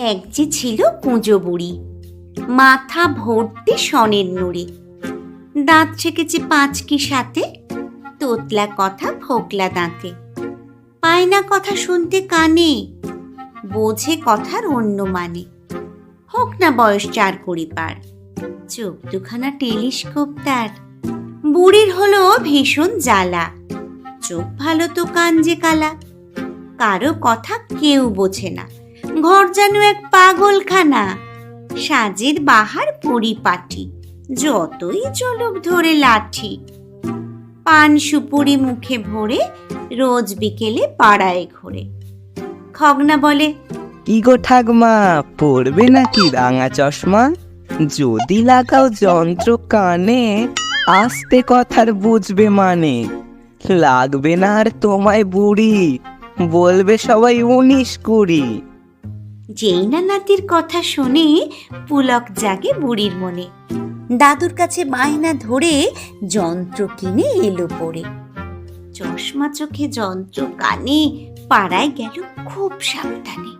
এক যে ছিল কুঁজো বুড়ি। মাথা ভর্তি সনের নুড়ি। দাঁত ছেকেছে পাঁচকি সাথে, তোতলা কথা ফোকলা দাঁতে। পায় না কথা শুনতে কানে, বোঝে কথার অন্য মানে। হোক না বয়স চার কুড়ি পার। চোখ দুখানা টেলিস্কোপ তার। বুড়ির হলো ভীষণ জ্বালা। চোখ ভালো তো কান যে কালা। কারও কথা কেউ বোঝে না। ঘর যেন এক পাগলখানা। সাজের বাহার পরিপাটি যতই চলুক ধরে লাঠি। পান সুপুরি মুখে ভরে রোজ বিকেলে পাড়ায় ঘোরে। খগনা বলে, কি গো ঠাকমা, পড়বে নাকি রাঙা চশমা? যদি লাগাও যন্ত্র কানে, আস্তে কথার বুঝবে মানে। লাগবে না আর তোমায় বুড়ি, বলবে সবাই উনিশ কুড়ি। যেই না নাতির কথা শুনে পুলক জাগে বুড়ির মনে। দাদুর কাছে বায়না ধরে যন্ত্র কিনে এলো পড়ে চশমা চোখে যন্ত্র কানে পাড়ায় গেল খুব সাবধানে।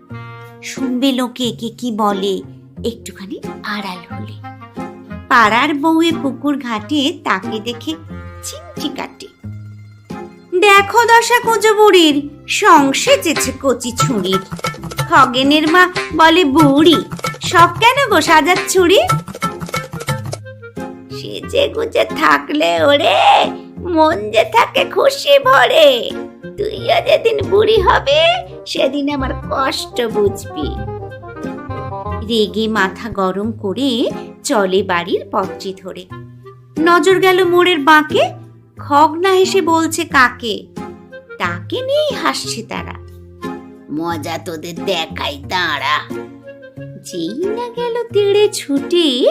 শুনবে লোকে কে কি বলে, একটুখানি আড়াল হলে। পাড়ার বউয়ে পুকুর ঘাটে তাকে দেখে চিমটি কাটে। দেখো দশা কোজো বুড়ির সংসেজেছে কচি ছুরির। খগেনের মা বলে, বুড়ি, সব কেন গো সাজার ছুরি? সেজে গুজে থাকলে ওরে, মন যে থাকে খুশি ভরে। তুইও যেদিন বুড়ি হবে, সেদিন আমার কষ্ট বুঝবি। রেগে মাথা গরম করে চলে বাড়ির পথটি ধরে। নজর গেল মোড়ের বাঁকে, খগনা হেসে বলছে, কাকে? তাকে নিয়েই হাসছে তারা। মজা তোদের দেখাই, দাঁড়া। যেই না গেল তেড়ে ছুটে,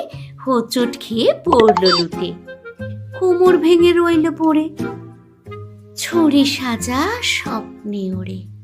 হোঁচট খেয়ে পড়ল লুটে। কোমর ভেঙে রইল পড়ে। ছড়ি সাজা স্বপ্নে ওড়ে।